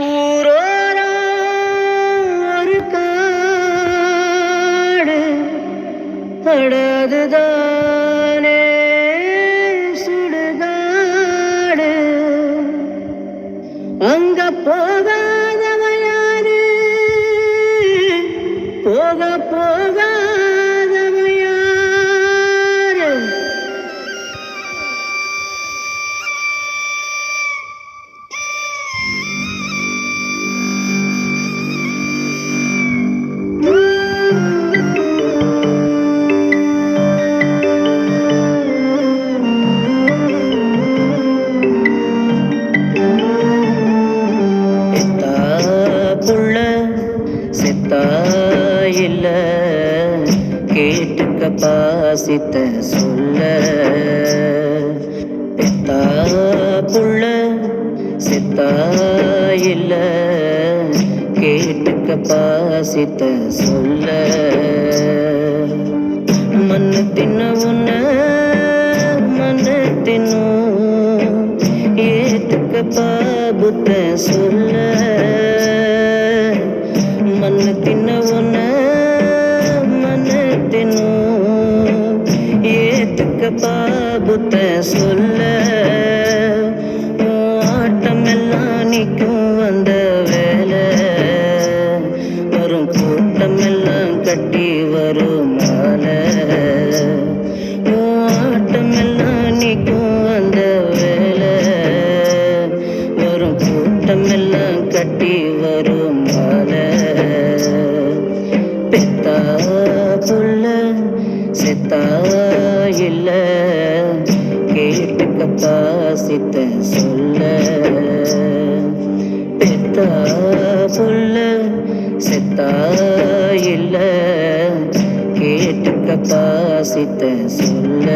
ஊரோராறு காண படாதுதானே சுடுகாடு. அங்க போக செத்தா கேட்டுக்க பாசித்த சொல்ல. பெத்தா புள்ள செத்தா கேட்டுக்க பாசித்த சொல்ல. மண்ணு தின்ன உன்ன மண்ணு தின்னும் ஏத்துக்க பாபுத்த சொல்ல. பாபுத்த சொல்ல. ஆட்டம் எல்லாம் நிற்கும் வந்த வேலை. வரும் கூட்டம் எல்லாம் கட்டி வரும் பாசித்த சொல்ல பெத்தா புள்ள செத்தா இல்ல. கேட்டுக்க பாசித்த சொல்ல.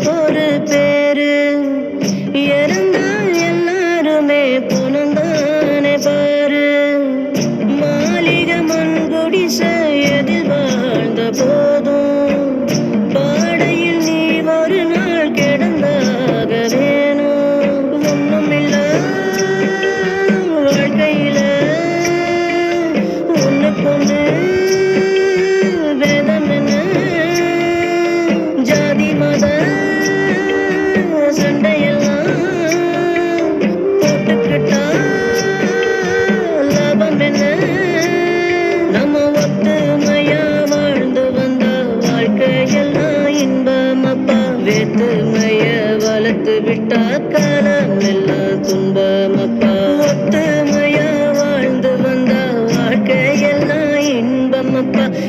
Hey.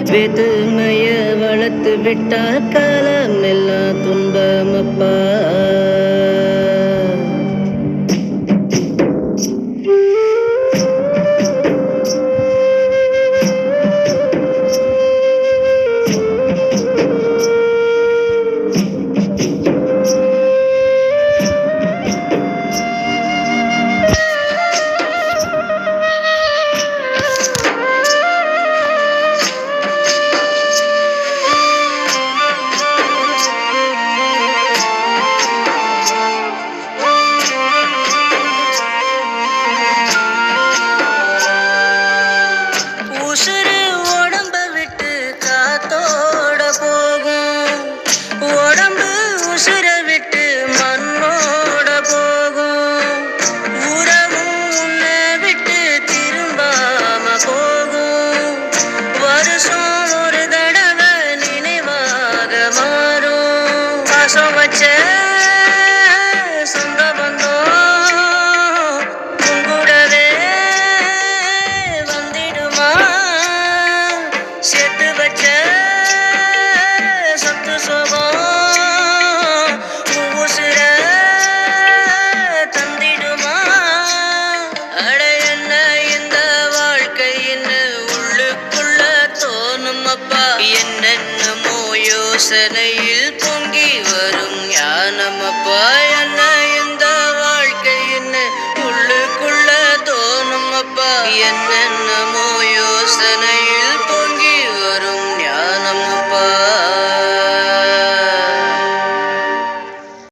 வேத்துமைய வளர்த்து விட்டார் காலம் எல்லாம் வச்ச சத்து சுகம் உசுர தந்திடுமா? அட என்ன இந்த வாழ்க்கை என்ன உள்ளுக்குள்ள என்னென்னமோ யோசனையில் பொங்கி வரும் ஞானம் அப்பா.